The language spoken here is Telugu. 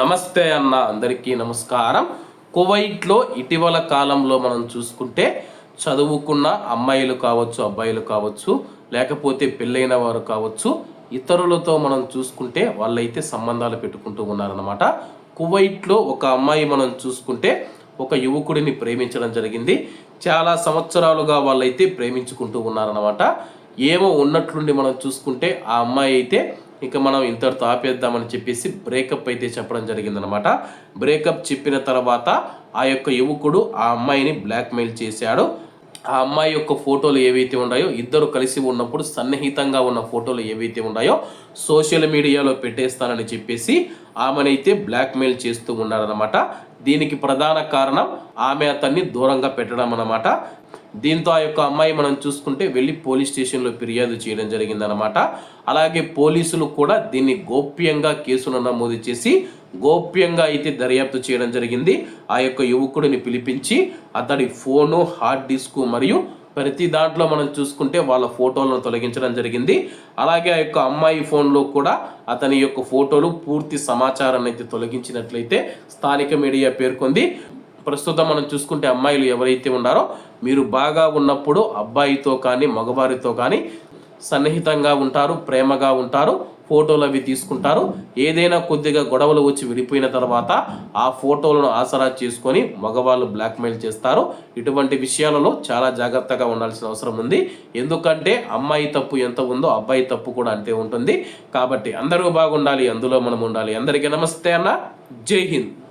నమస్తే అన్న అందరికీ నమస్కారం. కువైట్లో ఇటీవల కాలంలో మనం చూసుకుంటే చదువుకున్న అమ్మాయిలు కావచ్చు అబ్బాయిలు కావచ్చు లేకపోతే పెళ్ళైన వారు కావచ్చు ఇతరులతో మనం చూసుకుంటే వాళ్ళైతే సంబంధాలు పెట్టుకుంటూ ఉన్నారన్నమాట. కువైట్లో ఒక అమ్మాయి మనం చూసుకుంటే ఒక యువకుడిని ప్రేమించడం జరిగింది. చాలా సంవత్సరాలుగా వాళ్ళైతే ప్రేమించుకుంటూ ఉన్నారన్నమాట. ఏమో ఉన్నట్లుండి మనం చూసుకుంటే ఆ అమ్మాయి అయితే ఇక మనం ఇంతటితో ఆపేద్దామని చెప్పేసి బ్రేకప్ అయితే చెప్పడం జరిగిందనమాట బ్రేకప్ చెప్పిన తర్వాత ఆ యొక్క యువకుడు ఆ అమ్మాయిని బ్లాక్మెయిల్ చేశాడు. ఆ అమ్మాయి యొక్క ఫోటోలు ఏవైతే ఉన్నాయో ఇద్దరు కలిసి ఉన్నప్పుడు సన్నిహితంగా ఉన్న ఫోటోలు ఏవైతే ఉన్నాయో సోషల్ మీడియాలో పెట్టేస్తానని చెప్పేసి ఆమెనైతే బ్లాక్మెయిల్ చేస్తూ ఉన్నాడనమాట దీనికి ప్రధాన కారణం ఆమె అతన్ని దూరంగా పెట్టడం అన్నమాట. దీంతో ఆ యొక్క అమ్మాయి మనం చూసుకుంటే వెళ్ళి పోలీస్ స్టేషన్లో ఫిర్యాదు చేయడం జరిగిందనమాట అలాగే పోలీసులు కూడా దీన్ని గోప్యంగా కేసును నమోదు చేసి గోప్యంగా అయితే దర్యాప్తు చేయడం జరిగింది. ఆ యొక్క యువకుడిని పిలిపించి అతడి ఫోను హార్డ్ డిస్క్ మరియు ప్రతి దాంట్లో మనం చూసుకుంటే వాళ్ళ ఫోటోలను తొలగించడం జరిగింది. అలాగే ఆ యొక్క అమ్మాయి ఫోన్లో కూడా అతని యొక్క ఫోటోలు పూర్తి సమాచారాన్ని అయితే తొలగించినట్లయితే స్థానిక మీడియా పేర్కొంది. ప్రస్తుతం మనం చూసుకుంటే అమ్మాయిలు ఎవరైతే ఉన్నారో మీరు బాగా ఉన్నప్పుడు అబ్బాయితో కానీ మగవారితో కానీ సన్నిహితంగా ఉంటారు ప్రేమగా ఉంటారు ఫోటోలు అవి తీసుకుంటారు. ఏదైనా కొద్దిగా గొడవలు వచ్చి విడిపోయిన తర్వాత ఆ ఫోటోలను ఆసరా చేసుకొని మగవాళ్ళు బ్లాక్మెయిల్ చేస్తారు. ఇటువంటి విషయాలలో చాలా జాగ్రత్తగా ఉండాల్సిన అవసరం ఉంది. ఎందుకంటే అమ్మాయి తప్పు ఎంత ఉందో అబ్బాయి తప్పు కూడా అంతే ఉంటుంది. కాబట్టి అందరూ బాగుండాలి అందులో మనం ఉండాలి. అందరికీ నమస్తే అన్న. జై హింద్.